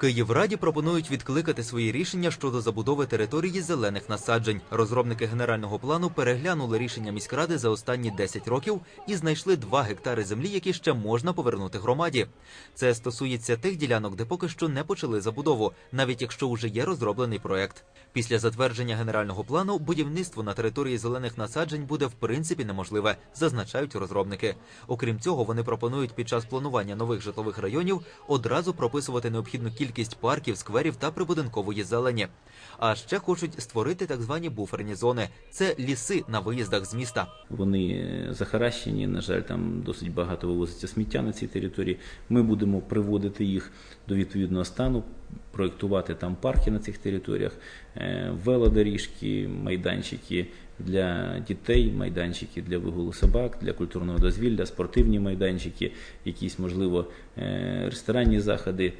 Київраді пропонують відкликати свої рішення щодо забудови території зелених насаджень. Розробники генерального плану переглянули рішення міськради за останні 10 років і знайшли 2 гектари землі, які ще можна повернути громаді. Це стосується тих ділянок, де поки що не почали забудову, навіть якщо вже є розроблений проект. Після затвердження генерального плану будівництво на території зелених насаджень буде в принципі неможливе, зазначають розробники. Окрім цього, вони пропонують під час планування нових житлових районів одразу прописувати необхідну кількість парків, скверів та прибудинкової зелені. А ще хочуть створити так звані буферні зони. Це ліси на виїздах з міста. Вони е, захаращені, на жаль, там досить багато вивозиться сміття на цій території. Ми будемо приводити їх до відповідного стану, проєктувати там парки на цих територіях, е, велодоріжки, майданчики для дітей, майданчики для вигулу собак, для культурного дозвілля, спортивні майданчики, якісь, можливо, е, ресторанні заходи.